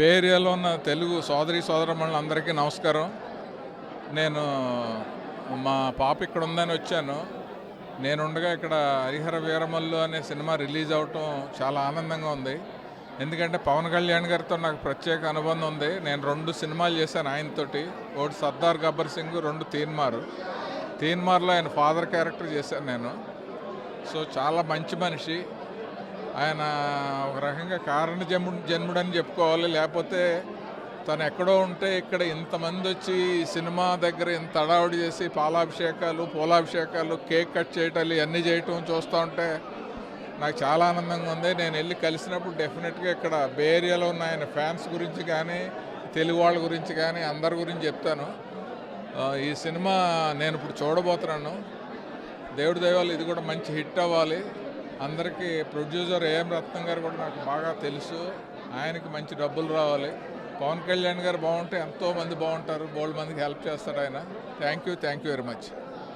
బే ఏరియాలో ఉన్న తెలుగు సోదరి సోదరమ్మలందరికీ నమస్కారం. నేను మా పాప ఇక్కడ ఉందని వచ్చాను. నేనుండగా ఇక్కడ హరిహర వీరమల్లు అనే సినిమా రిలీజ్ అవటం చాలా ఆనందంగా ఉంది. ఎందుకంటే పవన్ కళ్యాణ్ గారితో నాకు ప్రత్యేక అనుబంధం ఉంది. నేను రెండు సినిమాలు చేశాను ఆయనతోటి. ఒకటి సర్దార్ గబ్బర్ సింగ్ రెండు తీన్మారు తీన్మార్లో ఆయన ఫాదర్ క్యారెక్టర్ చేశాను నేను. సో చాలా మంచి మనిషి. ఆయన ఒక రకంగా కారణ జన్ము జన్ముడని చెప్పుకోవాలి. లేకపోతే తను ఎక్కడో ఉంటే ఇక్కడ ఇంతమంది వచ్చి సినిమా దగ్గర ఇంత అడావుడి చేసి పాలాభిషేకాలు పూలాభిషేకాలు కేక్ కట్ చేయటాలు ఇవన్నీ చేయటం చూస్తూ ఉంటే నాకు చాలా ఆనందంగా ఉంది. నేను వెళ్ళి కలిసినప్పుడు డెఫినెట్గా ఇక్కడ బే ఏరియాలో ఉన్న ఆయన ఫ్యాన్స్ గురించి కానీ తెలుగు వాళ్ళ గురించి కానీ అందరి గురించి చెప్తాను. ఈ సినిమా నేను ఇప్పుడు చూడబోతున్నాను. దేవుడి దైవాలు ఇది కూడా మంచి హిట్ అవ్వాలి. అందరికీ ప్రొడ్యూసర్ ఏఎం రత్నం గారు కూడా నాకు బాగా తెలుసు. ఆయనకి మంచి డబ్బులు రావాలి. పవన్ కళ్యాణ్ గారు బాగుంటే ఎంతో మంది బాగుంటారు. బోల్డ్ మందికి హెల్ప్ చేస్తాడు ఆయన. Thank you thank you very much